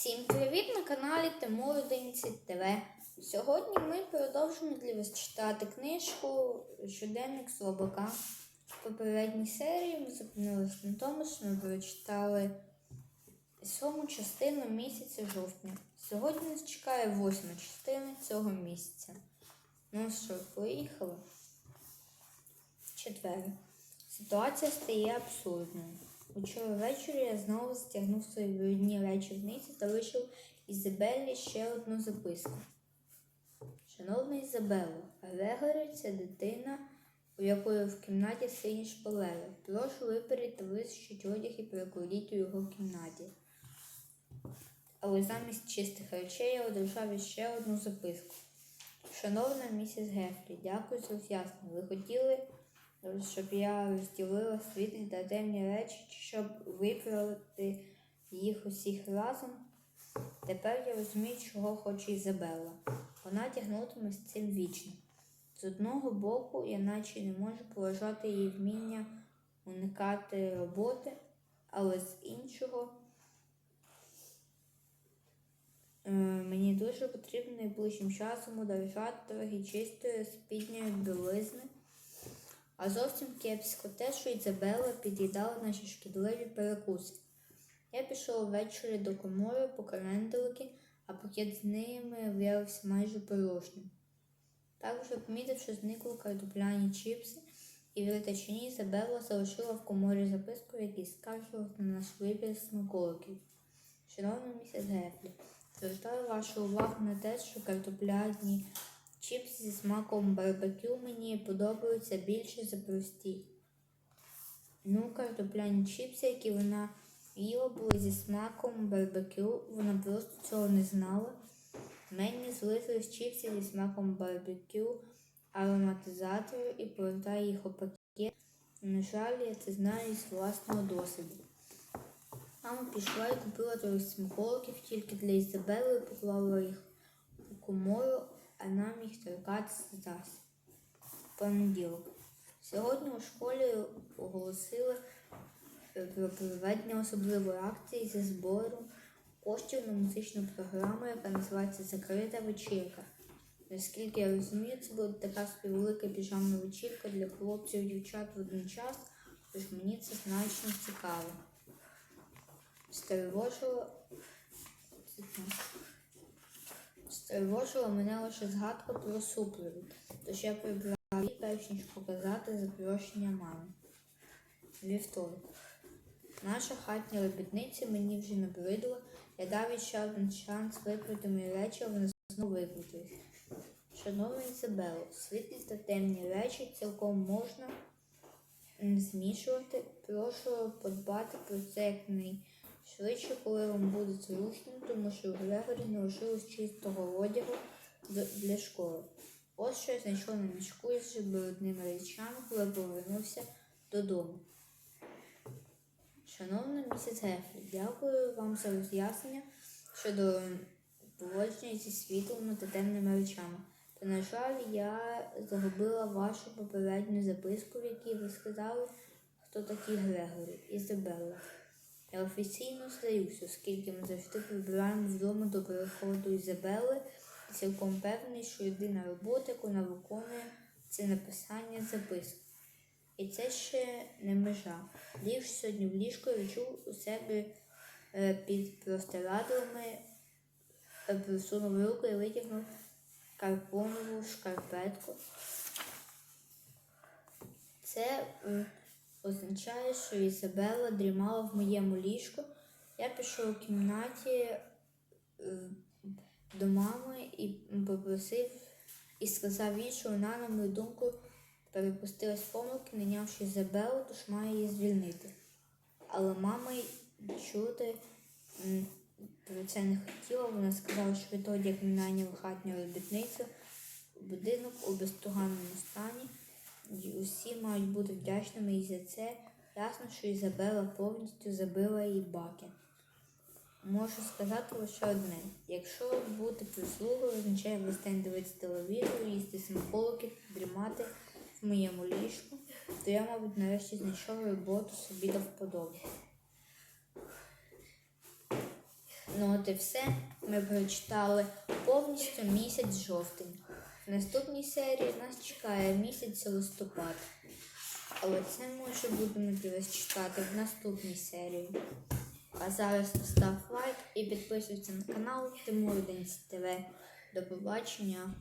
Всім привіт на каналі Тимур 11 ТВ. Сьогодні ми продовжимо для вас читати книжку Щоденник Слабака. В попередній серії ми зупинилися на тому, що ми прочитали сьому частину місяця жовтня. Сьогодні нас чекає восьма частина цього місяця. Ну що, поїхали? Четверо. Ситуація стає абсурдною. Учора ввечері я знову стягнув свої брудні речі вниз та лишив Ізабеллі ще одну записку. Шановна Ізабело, Грегорі це дитина, у якої в кімнаті сині шпалери. Прошу виперіть та висушіть одяг і перекладіть у його кімнаті. Але замість чистих речей я одержав іще одну записку. Шановна місіс Гефрі, дякую за роз'яснення. Ви хотіли щоб я розділила світлі та темні речі, щоб виправити їх усіх разом. Тепер я розумію, чого хоче Ізабелла. Вона тягнутиме з цим вічно. З одного боку, я наче не можу поважати її вміння уникати роботи, але з іншого е, мені дуже потрібно найближчим часом удержати трохи чистої спідньої білизни. А зовсім кепсько те, що Ізабела під'їдала наші шкідливі перекуси. Я пішов ввечері до комори по календарики, а пакет з ними виявився майже порожнім. Також помітив, що зникли картопляні чіпси, і в літачині Ізабела залишила в коморі записку, в якій на наш вибір смаколиків. Шановна місіс Гефлі, звертаю вашу увагу на те, що картопляні Чіпси зі смаком барбекю мені подобаються більше за прості. Ну, картопляні чіпси, які вона їла, були зі смаком барбекю, вона просто цього не знала. Мені злизує чіпси зі смаком барбекю, ароматизатору і повертає їх у пакет. На жаль, я це знаю із власного досвіду. Мама пішла і купила трохи смаколиків тільки для Ізабели поклала їх у комору, а нам їх торкатися зараз. Понеділок. Сьогодні у школі оголосили про проведення особливої акції зі збору коштів на музичну програму, яка називається Закрита вечірка. Наскільки я розумію, це буде така собі велика піжамна вечірка для хлопців і дівчат в один час, тож мені це значно цікаво. Стривожило. Стривожила мене лише згадка про супровід, тож я прибрала її, перш ніж показати запрошення мами. Вівторок. Наша хатня робітниця мені вже набридла, я дав ще один шанс виправити мої речі, а вона знову викрутилась. Шановна Ізабело, світлі та темні речі цілком можна змішувати. Прошу подбати про це якнайшвидше, коли вам буде зручно, тому що у Грегорі не лишилось чистого одягу для школи. Ось що я знайшов на мішку із брудними речами, коли повернувся додому. Шановна місіс Гефрі, дякую вам за роз'яснення щодо поводження зі світлими та темними речами. Та, на жаль, я загубила вашу попередню записку, в якій ви сказали, хто такий Грегорі Ізабелла. Я офіційно здаюся, оскільки ми завжди прибираємо вдома до переходу Ізабелли і цілком певний, що єдина робота, яку вона виконує, це написання записок. І це ще не межа. Ліж сьогодні в ліжко відчув у себе е, під простирадлами, е, просунув руку і витягнув карпонову шкарпетку. Це е, означає, що Ізабела дрімала в моєму ліжку. Я пішов у кімнаті е, до мами і попросив і сказав їй, що вона, на мою думку, перепустилась помилки, найнявши Ізабелу, тож має її звільнити. Але мама чути про це не хотіла. Вона сказала, що відтоді, як не найняв хатню робітницю, будинок у безтуганному стані, і усі мають бути вдячними і за це. Ясно, що Ізабела повністю забила її баки. Можу сказати лише одне. Якщо бути прислугою, означає весь день дивитися телевізор, їсти смаколики, дрімати в моєму ліжку, то я, мабуть, нарешті знайшов роботу собі до вподоби. Ну от і все. Ми прочитали повністю місяць жовтень. Наступній серії нас чекає місяць листопад. Але це ми вже будемо дивись читати в наступній серії. А зараз став лайк і підписуйся на канал Тимурденс ТВ. До побачення.